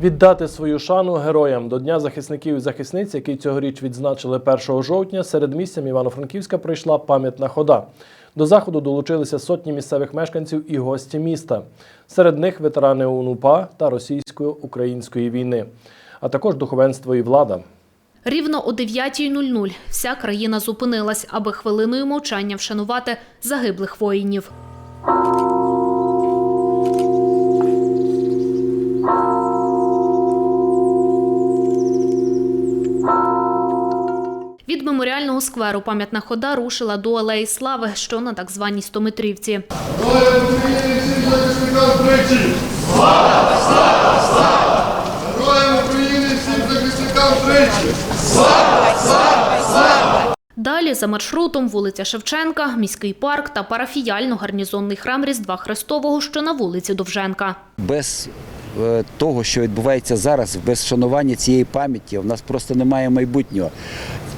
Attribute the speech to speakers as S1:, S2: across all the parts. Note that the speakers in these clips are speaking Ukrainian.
S1: Віддати свою шану героям до Дня захисників і захисниць, який цьогоріч відзначили 1 жовтня, серед місцям Івано-Франківська пройшла пам'ятна хода. До заходу долучилися сотні місцевих мешканців і гості міста. Серед них ветерани УНУПА та російсько-української війни, а також духовенство і влада.
S2: Рівно о 9.00 вся країна зупинилась, аби хвилиною мовчання вшанувати загиблих воїнів. Меморіального скверу пам'ятна хода рушила до Алеї Слави, що на так званій стометрівці.
S3: Слава! Слава! Слава! Героям України всім захисникам тричі!
S2: Далі за маршрутом вулиця Шевченка, міський парк та парафіяльно-гарнізонний храм Різдва Христового, що на вулиці Довженка.
S4: без того, що відбувається зараз, без шанування цієї пам'яті, в нас просто немає майбутнього.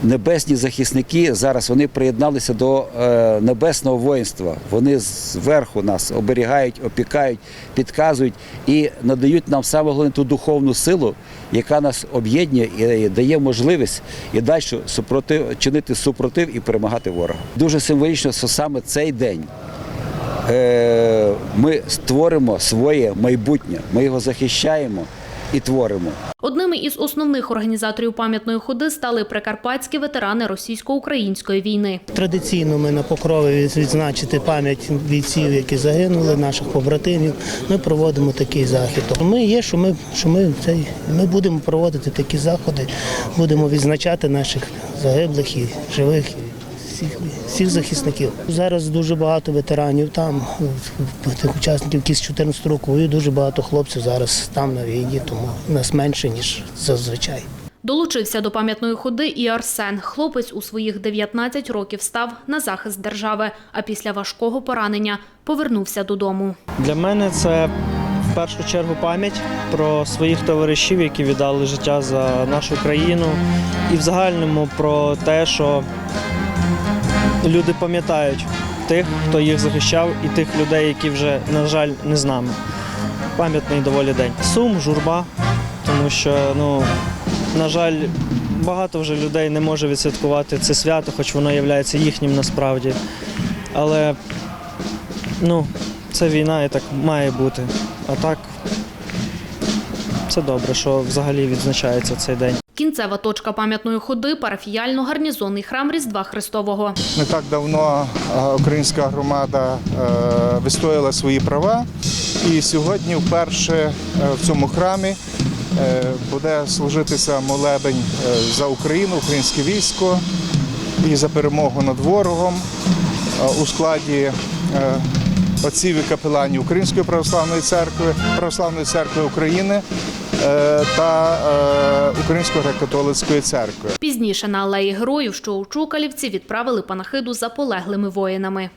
S4: Небесні захисники зараз вони приєдналися до е, небесного воїнства. Вони зверху нас оберігають, опікають, підказують і надають нам саме головне ту духовну силу, яка нас об'єднує і дає можливість і далі супротив, чинити супротив і перемагати ворога. Дуже символічно, що саме цей день е, ми створимо своє майбутнє, ми його захищаємо і творимо.
S2: Одними із основних організаторів пам'ятної ходи стали прикарпатські ветерани російсько-української війни.
S5: Традиційно ми на покрові відзначити пам'ять бійців, які загинули, наших побратимів. Ми проводимо такий захід. Ми є, що ми що ми цей ми будемо проводити такі заходи, будемо відзначати наших загиблих і живих. І Всіх, всіх захисників. Зараз дуже багато ветеранів там, тих учасників, які з 14 року воюють, дуже багато хлопців зараз там на війні, тому нас менше, ніж зазвичай.
S2: Долучився до пам'ятної ходи і Арсен. Хлопець у своїх 19 років став на захист держави, а після важкого поранення повернувся додому.
S6: Для мене це в першу чергу пам'ять про своїх товаришів, які віддали життя за нашу країну, і в загальному про те, що люди пам'ятають тих, хто їх захищав, і тих людей, які вже, на жаль, не з нами. Пам'ятний доволі день. Сум, журба, тому що, ну, на жаль, багато вже людей не може відсвяткувати це свято, хоч воно є їхнім насправді. Але ну, це війна і так має бути. А так, це добре, що взагалі відзначається цей день.
S2: Кінцева точка пам'ятної ходи парафіяльно-гарнізонний храм Різдва Христового.
S7: Не так давно е, українська громада е, вистояла свої права, і сьогодні вперше е, в цьому храмі буде служитися молебень за Україну, українське військо і за перемогу над ворогом у складі отців і капеланів Української православної церкви, Православної церкви України та е, Української греко-католицької церкви.
S2: Пізніше на алеї героїв, що у Чукалівці, відправили панахиду за полеглими воїнами.